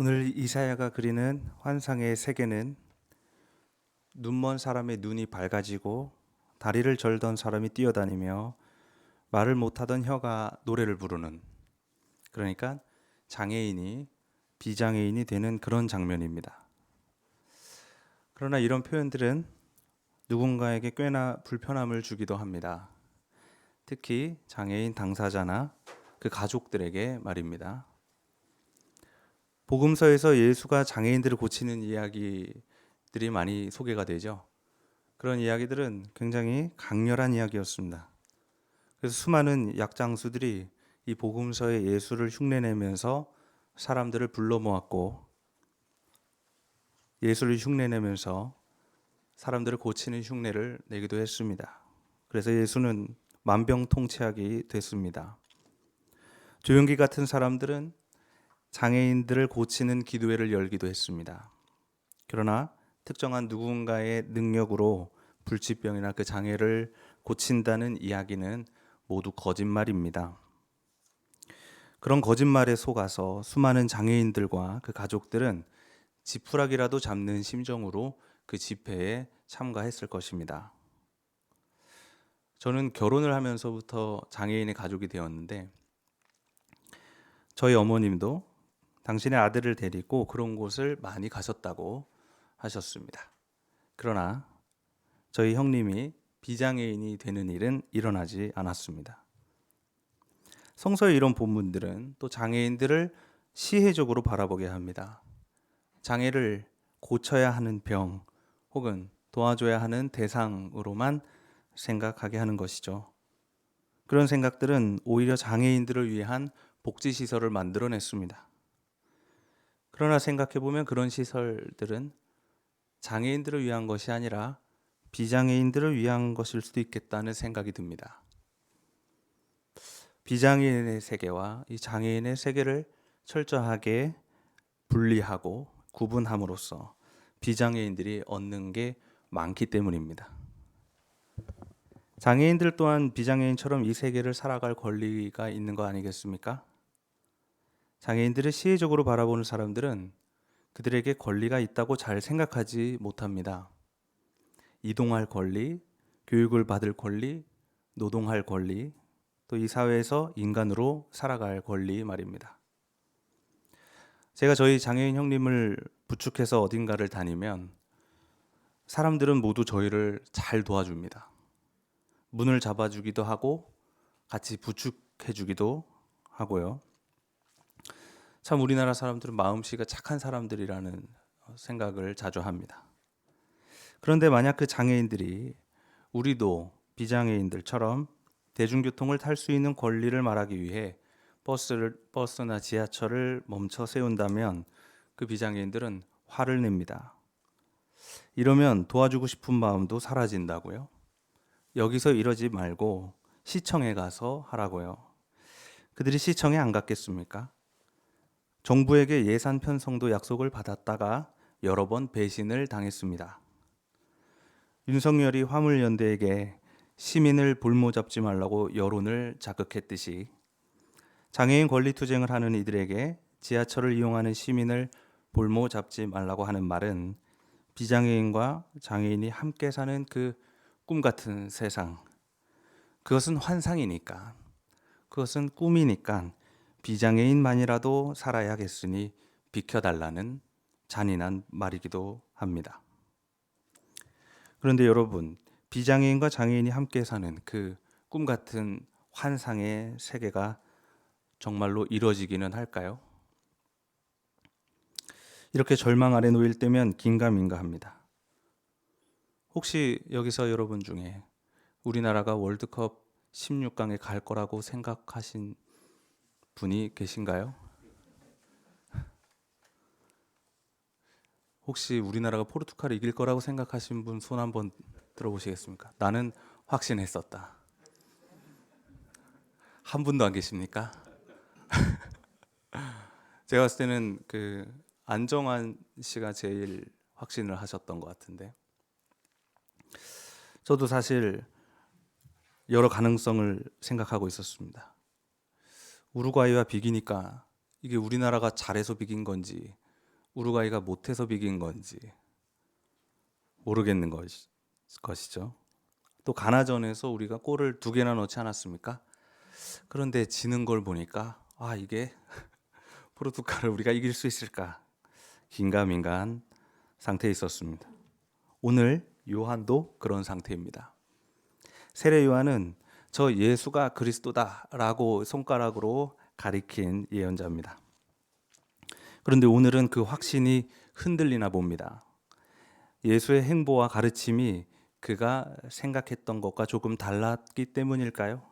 오늘 이사야가 그리는 환상의 세계는 눈먼 사람의 눈이 밝아지고 다리를 절던 사람이 뛰어다니며 말을 못하던 혀가 노래를 부르는 그러니까 장애인이 비장애인이 되는 그런 장면입니다. 그러나 이런 표현들은 누군가에게 꽤나 불편함을 주기도 합니다. 특히 장애인 당사자나 그 가족들에게 말입니다. 복음서에서 예수가 장애인들을 고치는 이야기들이 많이 소개가 되죠. 그런 이야기들은 굉장히 강렬한 이야기였습니다. 그래서 수많은 약장수들이 이 복음서의 예수를 흉내내면서 사람들을 불러 모았고 예수를 흉내내면서 사람들을 고치는 흉내를 내기도 했습니다. 그래서 예수는 만병통치약이 됐습니다. 조용기 같은 사람들은 장애인들을 고치는 기도회를 열기도 했습니다. 그러나 특정한 누군가의 능력으로 불치병이나 그 장애를 고친다는 이야기는 모두 거짓말입니다. 그런 거짓말에 속아서 수많은 장애인들과 그 가족들은 지푸라기라도 잡는 심정으로 그 집회에 참가했을 것입니다. 저는 결혼을 하면서부터 장애인의 가족이 되었는데 저희 어머님도 당신의 아들을 데리고 그런 곳을 많이 가셨다고 하셨습니다. 그러나 저희 형님이 비장애인이 되는 일은 일어나지 않았습니다. 성서의 이런 본문들은 또 장애인들을 시혜적으로 바라보게 합니다. 장애를 고쳐야 하는 병 혹은 도와줘야 하는 대상으로만 생각하게 하는 것이죠. 그런 생각들은 오히려 장애인들을 위한 복지 시설을 만들어냈습니다. 그러나 생각해 보면 그런 시설들은 장애인들을 위한 것이 아니라 비장애인들을 위한 것일 수도 있겠다는 생각이 듭니다. 비장애인의 세계와 이 장애인의 세계를 철저하게 분리하고 구분함으로써 비장애인들이 얻는 게 많기 때문입니다. 장애인들 또한 비장애인처럼 이 세계를 살아갈 권리가 있는 거 아니겠습니까? 장애인들을 시혜적으로 바라보는 사람들은 그들에게 권리가 있다고 잘 생각하지 못합니다. 이동할 권리, 교육을 받을 권리, 노동할 권리, 또 이 사회에서 인간으로 살아갈 권리 말입니다. 제가 저희 장애인 형님을 부축해서 어딘가를 다니면 사람들은 모두 저희를 잘 도와줍니다. 문을 잡아주기도 하고 같이 부축해주기도 하고요. 참 우리나라 사람들은 마음씨가 착한 사람들이라는 생각을 자주 합니다. 그런데 만약 그 장애인들이 우리도 비장애인들처럼 대중교통을 탈 수 있는 권리를 말하기 위해 버스를 버스나 지하철을 멈춰 세운다면 그 비장애인들은 화를 냅니다. 이러면 도와주고 싶은 마음도 사라진다고요. 여기서 이러지 말고 시청에 가서 하라고요. 그들이 시청에 안 갔겠습니까? 정부에게 예산 편성도 약속을 받았다가 여러 번 배신을 당했습니다. 윤석열이 화물연대에게 시민을 볼모 잡지 말라고 여론을 자극했듯이 장애인 권리 투쟁을 하는 이들에게 지하철을 이용하는 시민을 볼모 잡지 말라고 하는 말은 비장애인과 장애인이 함께 사는 그 꿈 같은 세상. 그것은 환상이니까. 그것은 꿈이니까 비장애인만이라도 살아야겠으니 비켜달라는 잔인한 말이기도 합니다. 그런데 여러분, 비장애인과 장애인이 함께 사는 그 꿈 같은 환상의 세계가 정말로 이루어지기는 할까요? 이렇게 절망 아래 놓일 때면 긴가민가 합니다. 혹시 여기서 여러분 중에 우리나라가 월드컵 16강에 갈 거라고 생각하신 분이 계신가요? 혹시 우리나라가 포르투갈을 이길 거라고 생각하신 분 손 한번 들어보시겠습니까? 나는 확신했었다. 한 분도 안 계십니까? 제가 봤을 때는 그 안정환 씨가 제일 확신을 하셨던 것 같은데 저도 사실 여러 가능성을 생각하고 있었습니다. 우루과이와 비기니까 이게 우리나라가 잘해서 비긴 건지 우루과이가 못해서 비긴 건지 모르겠는 것이, 것이죠. 또 가나전에서 우리가 골을 두 개나 넣지 않았습니까? 그런데 지는 걸 보니까 아 이게 포르투갈을 우리가 이길 수 있을까 긴가민가한 상태에 있었습니다. 오늘 요한도 그런 상태입니다. 세례 요한은 저 예수가 그리스도다라고 손가락으로 가리킨 예언자입니다. 그런데 오늘은 그 확신이 흔들리나 봅니다. 예수의 행보와 가르침이 그가 생각했던 것과 조금 달랐기 때문일까요?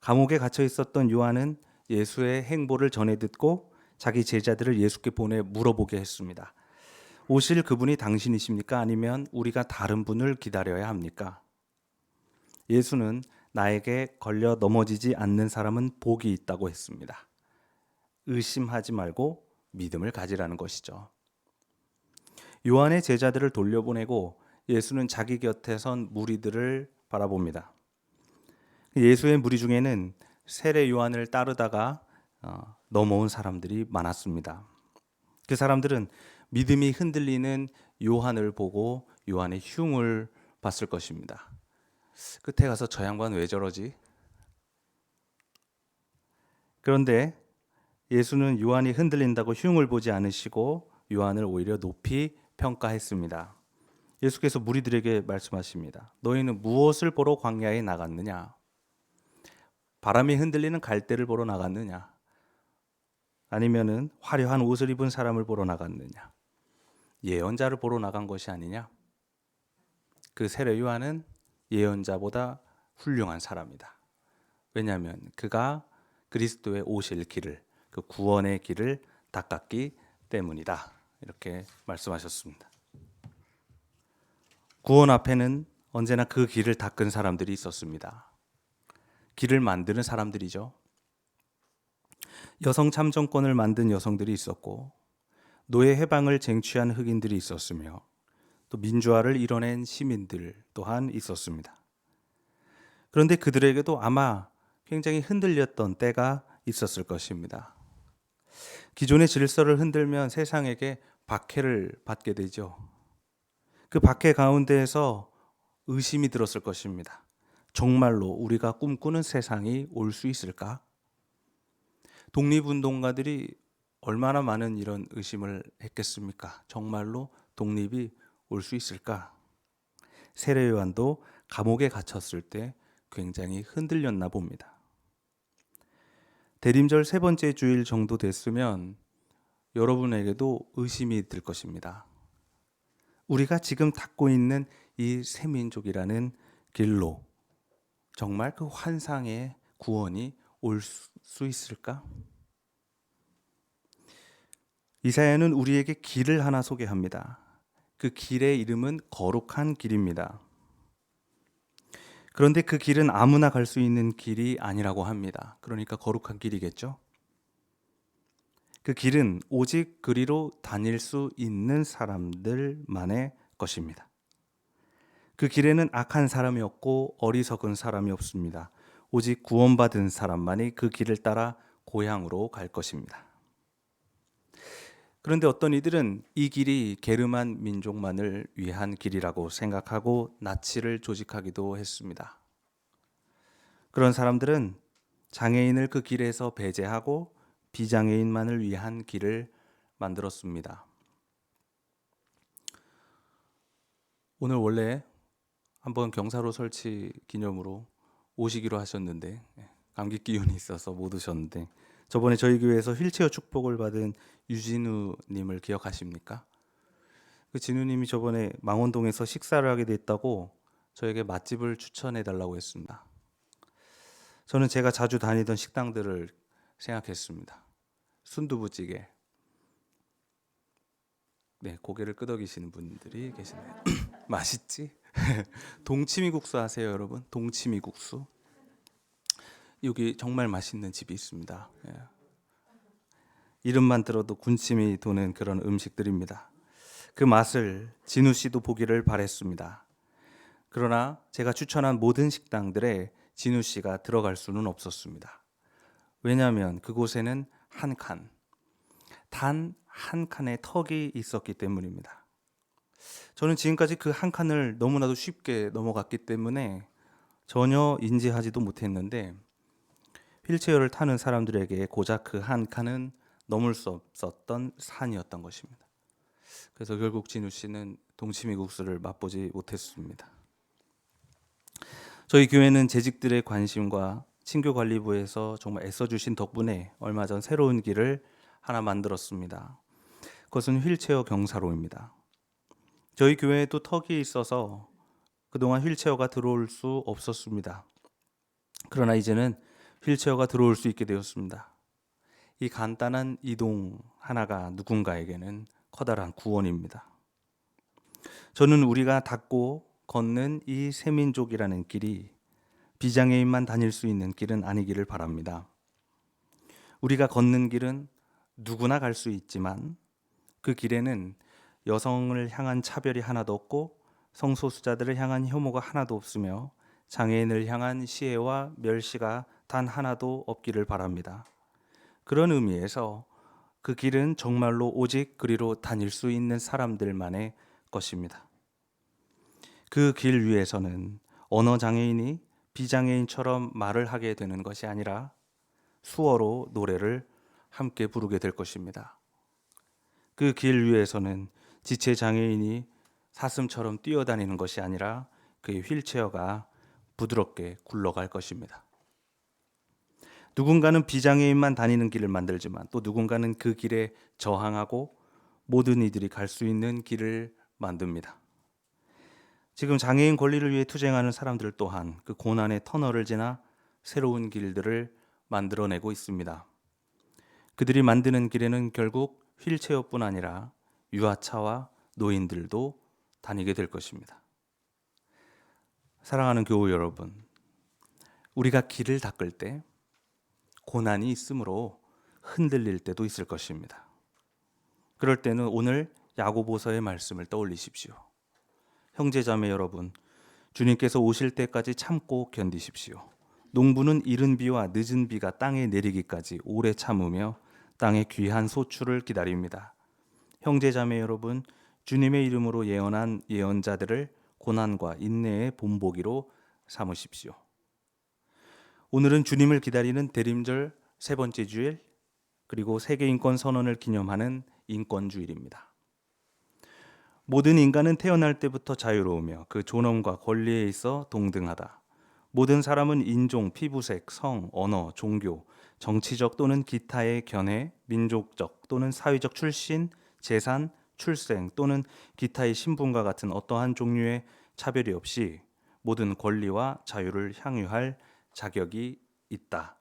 감옥에 갇혀 있었던 요한은 예수의 행보를 전해 듣고 자기 제자들을 예수께 보내 물어보게 했습니다. 오실 그분이 당신이십니까? 아니면 우리가 다른 분을 기다려야 합니까? 예수는 나에게 걸려 넘어지지 않는 사람은 복이 있다고 했습니다. 의심하지 말고 믿음을 가지라는 것이죠. 요한의 제자들을 돌려보내고 예수는 자기 곁에 선 무리들을 바라봅니다. 예수의 무리 중에는 세례 요한을 따르다가 어, 넘어온 사람들이 많았습니다. 그 사람들은 믿음이 흔들리는 요한을 보고 요한의 흉을 봤을 것입니다. 끝에 가서 저 양반 왜 저러지? 그런데 예수는 요한이 흔들린다고 흉을 보지 않으시고 요한을 오히려 높이 평가했습니다. 예수께서 무리들에게 말씀하십니다. 너희는 무엇을 보러 광야에 나갔느냐? 바람이 흔들리는 갈대를 보러 나갔느냐? 아니면은 화려한 옷을 입은 사람을 보러 나갔느냐? 예언자를 보러 나간 것이 아니냐? 그 세례 요한은 예언자보다 훌륭한 사람이다. 왜냐하면 그가 그리스도의 오실 길을 그 구원의 길을 닦았기 때문이다. 이렇게 말씀하셨습니다. 구원 앞에는 언제나 그 길을 닦은 사람들이 있었습니다. 길을 만드는 사람들이죠. 여성 참정권을 만든 여성들이 있었고 노예 해방을 쟁취한 흑인들이 있었으며 또 민주화를 이뤄낸 시민들 또한 있었습니다. 그런데 그들에게도 아마 굉장히 흔들렸던 때가 있었을 것입니다. 기존의 질서를 흔들면 세상에게 박해를 받게 되죠. 그 박해 가운데에서 의심이 들었을 것입니다. 정말로 우리가 꿈꾸는 세상이 올 수 있을까? 독립운동가들이 얼마나 많은 이런 의심을 했겠습니까? 정말로 독립이 올 수 있을까? 세례 요한도 감옥에 갇혔을 때 굉장히 흔들렸나 봅니다. 대림절 세 번째 주일 정도 됐으면 여러분에게도 의심이 들 것입니다. 우리가 지금 닦고 있는 이 새민족이라는 길로 정말 그 환상의 구원이 올 수 있을까? 이사야는 우리에게 길을 하나 소개합니다. 그 길의 이름은 거룩한 길입니다. 그런데 그 길은 아무나 갈 수 있는 길이 아니라고 합니다. 그러니까 거룩한 길이겠죠? 그 길은 오직 그리로 다닐 수 있는 사람들만의 것입니다. 그 길에는 악한 사람이 없고 어리석은 사람이 없습니다. 오직 구원받은 사람만이 그 길을 따라 고향으로 갈 것입니다. 그런데 어떤 이들은 이 길이 게르만 민족만을 위한 길이라고 생각하고 나치를 조직하기도 했습니다. 그런 사람들은 장애인을 그 길에서 배제하고 비장애인만을 위한 길을 만들었습니다. 오늘 원래 한번 경사로 설치 기념으로 오시기로 하셨는데 예, 감기 기운이 있어서 못 오셨는데 저번에 저희 교회에서 휠체어 축복을 받은 유진우 님을 기억하십니까? 그 진우 님이 저번에 망원동에서 식사를 하게 됐다고 저에게 맛집을 추천해 달라고 했습니다. 저는 제가 자주 다니던 식당들을 생각했습니다. 순두부찌개. 네, 고개를 끄덕이시는 분들이 계시네요. 맛있지? 동치미국수 아세요, 여러분? 동치미국수. 여기 정말 맛있는 집이 있습니다. 예. 이름만 들어도 군침이 도는 그런 음식들입니다. 그 맛을 진우 씨도 보기를 바랬습니다. 그러나 제가 추천한 모든 식당들에 진우 씨가 들어갈 수는 없었습니다. 왜냐하면 그곳에는 한 칸, 단 한 칸의 턱이 있었기 때문입니다. 저는 지금까지 그 한 칸을 너무나도 쉽게 넘어갔기 때문에 전혀 인지하지도 못했는데 휠체어를 타는 사람들에게 고작 그 한 칸은 넘을 수 없었던 산이었던 것입니다. 그래서 결국 진우 씨는 동치미국수를 맛보지 못했습니다. 저희 교회는 재직들의 관심과 친교 관리부에서 정말 애써 주신 덕분에 얼마 전 새로운 길을 하나 만들었습니다. 그것은 휠체어 경사로입니다. 저희 교회에도 턱이 있어서 그동안 휠체어가 들어올 수 없었습니다. 그러나 이제는 휠체어가 들어올 수 있게 되었습니다. 이 간단한 이동 하나가 누군가에게는 커다란 구원입니다. 저는 우리가 닫고 걷는 이 세민족이라는 길이 비장애인만 다닐 수 있는 길은 아니기를 바랍니다. 우리가 걷는 길은 누구나 갈 수 있지만 그 길에는 여성을 향한 차별이 하나도 없고 성소수자들을 향한 혐오가 하나도 없으며 장애인을 향한 시해와 멸시가 단 하나도 없기를 바랍니다. 그런 의미에서 그 길은 정말로 오직 그리로 다닐 수 있는 사람들만의 것입니다. 그 길 위에서는 언어 장애인이 비장애인처럼 말을 하게 되는 것이 아니라 수어로 노래를 함께 부르게 될 것입니다. 그 길 위에서는 지체 장애인이 사슴처럼 뛰어다니는 것이 아니라 그의 휠체어가 부드럽게 굴러갈 것입니다. 누군가는 비장애인만 다니는 길을 만들지만 또 누군가는 그 길에 저항하고 모든 이들이 갈 수 있는 길을 만듭니다. 지금 장애인 권리를 위해 투쟁하는 사람들 또한 그 고난의 터널을 지나 새로운 길들을 만들어내고 있습니다. 그들이 만드는 길에는 결국 휠체어뿐 아니라 유아차와 노인들도 다니게 될 것입니다. 사랑하는 교우 여러분, 우리가 길을 닦을 때 고난이 있으므로 흔들릴 때도 있을 것입니다. 그럴 때는 오늘 야고보서의 말씀을 떠올리십시오. 형제자매 여러분, 주님께서 오실 때까지 참고 견디십시오. 농부는 이른 비와 늦은 비가 땅에 내리기까지 오래 참으며 땅의 귀한 소출을 기다립니다. 형제자매 여러분, 주님의 이름으로 예언한 예언자들을 고난과 인내의 본보기로 삼으십시오. 오늘은 주님을 기다리는 대림절 세 번째 주일 그리고 세계 인권 선언을 기념하는 인권 주일입니다. 모든 인간은 태어날 때부터 자유로우며 그 존엄과 권리에 있어 동등하다. 모든 사람은 인종, 피부색, 성, 언어, 종교, 정치적 또는 기타의 견해, 민족적 또는 사회적 출신, 재산, 출생 또는 기타의 신분과 같은 어떠한 종류의 차별이 없이 모든 권리와 자유를 향유할 자격이 있다.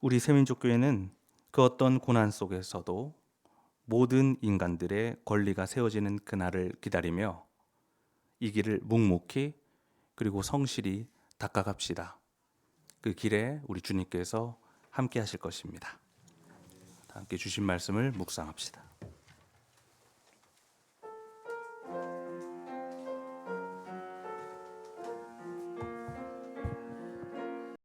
우리 세민족교회는 그 어떤 고난 속에서도 모든 인간들의 권리가 세워지는 그날을 기다리며 이 길을 묵묵히 그리고 성실히 닦아갑시다. 그 길에 우리 주님께서 함께 하실 것입니다. 함께 주신 말씀을 묵상합시다.